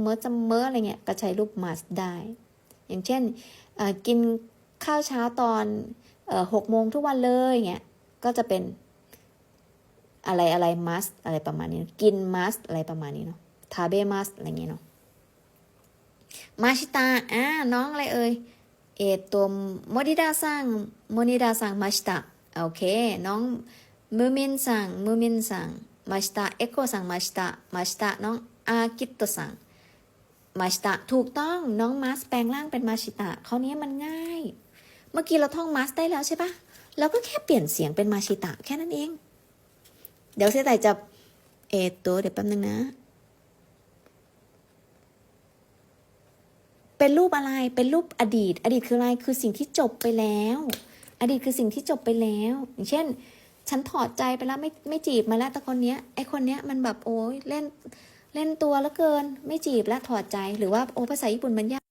เมื่อจำเมื่ออะไรเงี้ยก็ใช้รูป must ได้ อย่างเช่นกินข้าวเช้าตอนหกโมงทุกวันเลยเงี้ยก็จะเป็นอะไรอะไร must อะไรประมาณนี้ กิน must อะไรประมาณนี้เนาะทาเบ must อะไรเงี้ยเนาะมาชิตาอ่าน้องอะไรเอ่ยเอโตโมนิดาซังโมนิดาซังมาชิตาโอเค น้องมูมินซังมูมินซังมาชิตาเอโกซังมาชิตามาชิตาน้องอากิโตซัง มาชิตะถูกต้องน้องมัสแปลงร่างเป็นมาชิตะเขาวนี้มันง่าย เมื่อกี้เราท่องมัสได้แล้วใช่ปะเราก็แค่เปลี่ยนเสียงเป็นมาชิตะแค่นั้นเอง เดี๋ยวเสยแต่จะเออตัวเดี๋ยวแป๊บนึงนะ เป็นรูปอะไรเป็นรูปอดีต อดีตคืออะไรคือสิ่งที่จบไปแล้ว อดีตคือสิ่งที่จบไปแล้ว อย่างเช่น ฉันถอดใจไปแล้วไม่ไม่จีบมาแล้วแต่คนเนี้ยไอคนเนี้ยมันแบบโอ้ยเล่น เล่นตัวแล้วเกิน ไม่จีบและถอดใจ หรือว่าโอ้ภาษาญี่ปุ่นมันยาก